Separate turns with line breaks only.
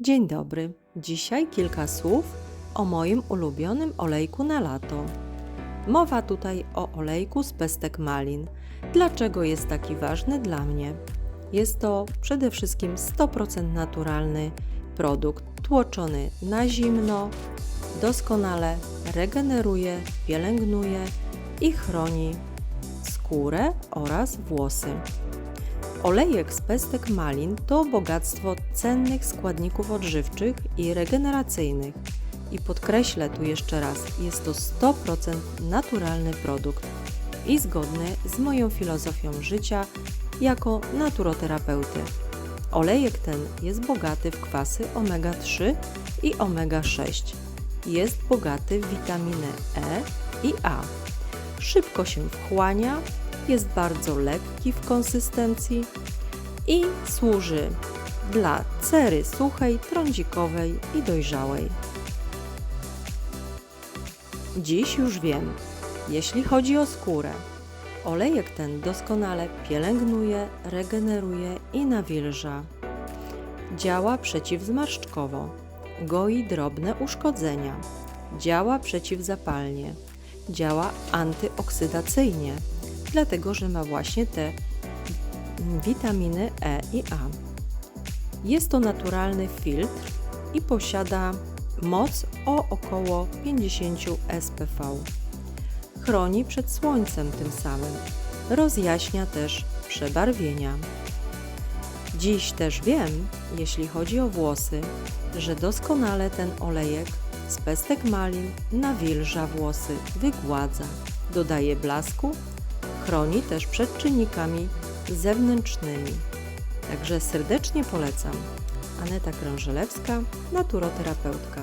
Dzień dobry. Dzisiaj kilka słów o moim ulubionym olejku na lato. Mowa tutaj o olejku z pestek malin. Dlaczego jest taki ważny dla mnie? Jest to przede wszystkim 100% naturalny produkt, tłoczony na zimno, doskonale regeneruje, pielęgnuje i chroni skórę oraz włosy. Olejek z pestek malin to bogactwo cennych składników odżywczych i regeneracyjnych. I podkreślę tu jeszcze raz, jest to 100% naturalny produkt i zgodny z moją filozofią życia jako naturoterapeuty. Olejek ten jest bogaty w kwasy omega-3 i omega-6. Jest bogaty w witaminy E i A. Szybko się wchłania, jest bardzo lekki w konsystencji i służy dla cery suchej, trądzikowej i dojrzałej. Dziś już wiem, jeśli chodzi o skórę, olejek ten doskonale pielęgnuje, regeneruje i nawilża. Działa przeciwzmarszczkowo, goi drobne uszkodzenia, działa przeciwzapalnie, działa antyoksydacyjnie, dlatego że ma właśnie te witaminy E i A. Jest to naturalny filtr i posiada moc o około 50 SPV. Chroni przed słońcem tym samym. Rozjaśnia też przebarwienia. Dziś też wiem, jeśli chodzi o włosy, że doskonale ten olejek z pestek malin nawilża włosy, wygładza, dodaje blasku, chroni też przed czynnikami zewnętrznymi. Także serdecznie polecam. Aneta Krążelewska, naturoterapeutka.